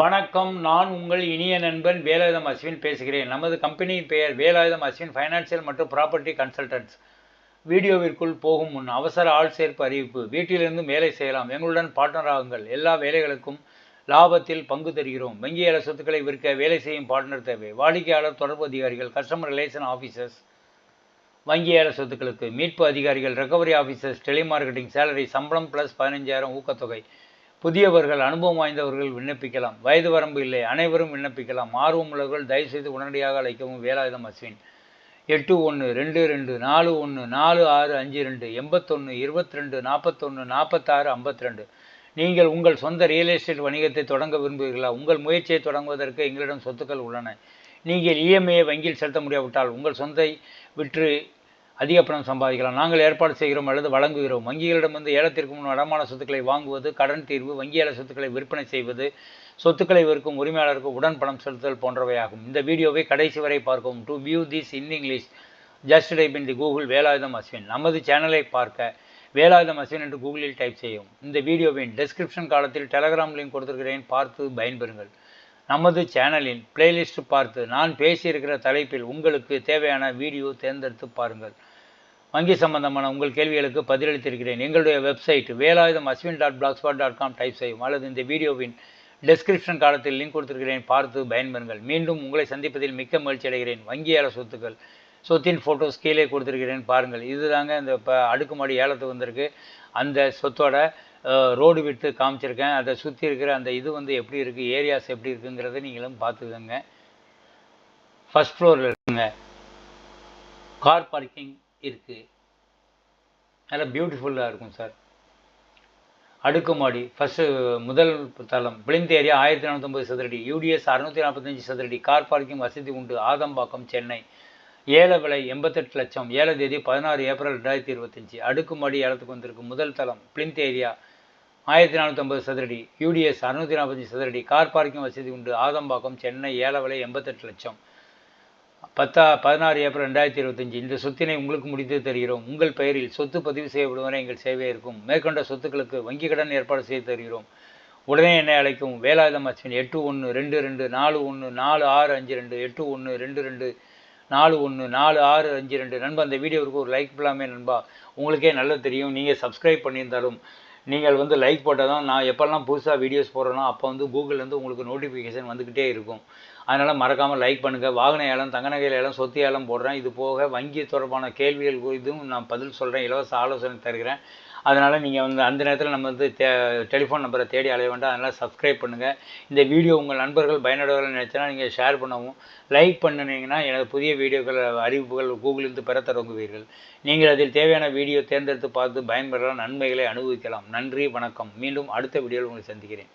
வணக்கம் நான் உங்கள் இனிய நண்பன் வேலாயுதம் அஸ்வின் பேசுகிறேன். நமது கம்பெனியின் பெயர் வேலாயுதம் அஸ்வின் ஃபைனான்சியல் மற்றும் ப்ராப்பர்ட்டி கன்சல்டன்ட்ஸ் வீடியோவிற்குள் போகும் முன் அவசர ஆள் சேர்ப்பு அறிவிப்பு. வீட்டிலிருந்து வேலை செய்யலாம். எங்களுடன் பார்ட்னர் ஆகுங்கள். எல்லா வேலைகளுக்கும் லாபத்தில் பங்கு தருகிறோம். வங்கியாளர் சொத்துக்களை விற்க வேலை செய்யும் பார்ட்னர் தேவை. வாடிக்கையாளர் தொடர்பு அதிகாரிகள் கஸ்டமர் ரிலேஷன் ஆஃபீஸர்ஸ் வங்கியாளர் சொத்துக்களுக்கு மீட்பு அதிகாரிகள் ரெக்கவரி ஆஃபீஸர்ஸ் டெலிமார்க்கெட்டிங் சேலரி சம்பளம் ப்ளஸ் பதினஞ்சாயிரம் ஊக்கத்தொகை. புதியவர்கள் அனுபவம் வாய்ந்தவர்கள் விண்ணப்பிக்கலாம். வயது வரம்பு இல்லை. அனைவரும் விண்ணப்பிக்கலாம். ஆர்வம் உள்ளவர்கள் தயவுசெய்து உடனடியாக அழைக்கவும். வேலாயுதம் அஸ்வின். எட்டு ஒன்று ரெண்டு ரெண்டு நாலு ஒன்று நாலு ஆறு அஞ்சு ரெண்டு எண்பத்தொன்று இருபத்தி ரெண்டு நாற்பத்தொன்று நாற்பத்தாறு ஐம்பத்தி ரெண்டு நீங்கள் உங்கள் சொந்த ரியல் எஸ்டேட் வணிகத்தை தொடங்க விரும்புகிறீர்களா? உங்கள் முயற்சியை தொடங்குவதற்கு எங்களிடம் சொத்துக்கள் உள்ளன. நீங்கள் இஎம்ஐயை வங்கியில் செலுத்த முடியாவிட்டால் உங்கள் சொந்தை விற்று அதிக பணம் சம்பாதிக்கலாம். நாங்கள் ஏற்பாடு செய்கிறோம் அல்லது வழங்குகிறோம். வங்கிகளிடமிருந்து ஏலத்திற்கு முன் அடமான சொத்துக்களை வாங்குவது கடன் தீர்வு வங்கியாளர் சொத்துக்களை விற்பனை செய்வது சொத்துக்களை விற்கும் உரிமையாளருக்கு உடன் பணம் செலுத்துதல் போன்றவையாகும். இந்த வீடியோவை கடைசி வரை பார்க்கவும். To view this in English just type in the Google Velayudham Ashwin. நமது சேனலை பார்க்க வேலாயுதம் அஸ்வின் என்று கூகுளில் டைப் செய்யும் இந்த வீடியோவின் டெஸ்கிரிப்ஷன் காலத்தில் டெலகிராம் லிங்க் கொடுத்திருக்கிறேன். பார்த்து பயன்பெறுங்கள். நமது சேனலின் பிளேலிஸ்ட் பார்த்து நான் பேசியிருக்கிற தலைப்பில் உங்களுக்கு தேவையான வீடியோ தேர்ந்தெடுத்து பாருங்கள். வங்கி சம்பந்தமான உங்கள் கேள்விகளுக்கு பதிலளித்திருக்கிறேன். எங்களுடைய website Velayudham Ashwin dot blogspot dot com type செய்யும் அல்லது இந்த வீடியோவின் டெஸ்கிரிப்ஷன் காலத்தில் லிங்க் கொடுத்திருக்கிறேன். பார்த்து பயன்பெறுங்கள். மீண்டும் உங்களை சந்திப்பதில் மிக்க மகிழ்ச்சி அடைகிறேன். வங்கியாளர் சொத்துக்கள் சொத்தின் ஃபோட்டோஸ் கீழே கொடுத்துருக்கிறேன். பாருங்கள். இதுதாங்க இந்த இப்போ அடுக்குமாடி ஏலத்துக்கு வந்திருக்கு. அந்த சொத்தோட ரோடு விட்டு காமிச்சிருக்கேன். அதை சுற்றி இருக்கிற அந்த இது வந்து எப்படி இருக்குது ஏரியாஸ் எப்படி இருக்குங்கிறத நீங்களும் பார்த்துக்கோங்க. ஃபஸ்ட் ஃப்ளோரில் இருக்குங்க. கார் பார்க்கிங் இருக்குது நல்லா பியூட்டிஃபுல்லாக இருக்கும் சார் அடுக்குமாடி ஃபஸ்ட்டு முதல் தளம் பிளிந்த் ஏரியா ஆயிரத்தி நானூற்றம்பது சதுரடி யூடிஎஸ் அறுநூற்றி நாற்பத்தஞ்சு சதுரடி கார் பார்க்கிங் வசதி உண்டு ஆதம்பாக்கம் சென்னை. ஏல விலை எண்பத்தெட்டு லட்சம் ஏழை தேதி பதினாறு ஏப்ரல் ரெண்டாயிரத்தி இருபத்தஞ்சி. அடுக்குமாடி ஏலத்துக்கு வந்திருக்கு முதல் தளம் பிளிந்த் ஏரியா ஆயிரத்தி நானூற்றம்பது சதுரடி யூடிஎஸ் அறுநூற்றி நாற்பத்தஞ்சு சதுரடி கார் பார்க்கிங் வசதி உண்டு ஆதம்பாக்கம் சென்னை ஏல விலை எண்பத்தெட்டு லட்சம். பத்தா பதினாறு ஏப்ரல் ரெண்டாயிரத்தி இருபத்தஞ்சி. இந்த சொத்தினை உங்களுக்கு முடித்து தருகிறோம். உங்கள் பெயரில் சொத்து பதிவு செய்யப்படும் வரை எங்கள் சேவை இருக்கும். மேற்கொண்ட சொத்துக்களுக்கு வங்கி கடன் ஏற்பாடு செய்து தருகிறோம். உடனே என்னை அழைக்கும் வேலாயுதம் அஸ்வின் எட்டு ஒன்று ரெண்டு ரெண்டு நாலு ஒன்று நாலு ஆறு அஞ்சு ரெண்டு. எட்டு ஒன்று ரெண்டு ரெண்டு நாலு ஒன்று நாலு ஆறு அஞ்சு ரெண்டு. நண்பா அந்த வீடியோவுக்கு ஒரு லைக் பண்ணலாமே நண்பா. உங்களுக்கே நல்லா தெரியும். நீங்கள் சப்ஸ்கிரைப் பண்ணியிருந்தாலும் நீங்கள் வந்து லைக் போட்டால் தான் நான் எப்போல்லாம் புதுசாக வீடியோஸ் போடுறேனோ அப்போ வந்து கூகுள்லேருந்து உங்களுக்கு நோட்டிஃபிகேஷன் வந்துக்கிட்டே இருக்கும். அதனால் மறக்காமல் லைக் பண்ணுங்கள் வாகன ஏலம் தங்க நகை ஏலம் சொத்து ஏலம் போடுறேன். இது போக வங்கி தொடர்பான கேள்விகள் இதுவும் நான் பதில் சொல்கிறேன் இலவச ஆலோசனை தருகிறேன். அதனால் நீங்கள் வந்து அந்த நேரத்தில் நம்ம வந்து தே டெலிஃபோன் நம்பரை தேடி அலைய வேண்டாம். அதனால் சப்ஸ்கிரைப் பண்ணுங்கள் இந்த வீடியோ உங்கள் நண்பர்கள் பயனுள்ளவர்கள் நினச்சினா நீங்கள் ஷேர் பண்ணவும். லைக் பண்ணினீங்கன்னா எனது புதிய வீடியோக்கள் அறிவிப்புகள் கூகுளிலிருந்து பெற தொடங்குவீர்கள். நீங்கள் அதில் தேவையான வீடியோ தேர்ந்தெடுத்து பார்த்து பயன்பெறலாம் நன்மைகளை அனுபவிக்கலாம். நன்றி வணக்கம். மீண்டும் அடுத்த வீடியோவில் உங்களை சந்திக்கிறேன்.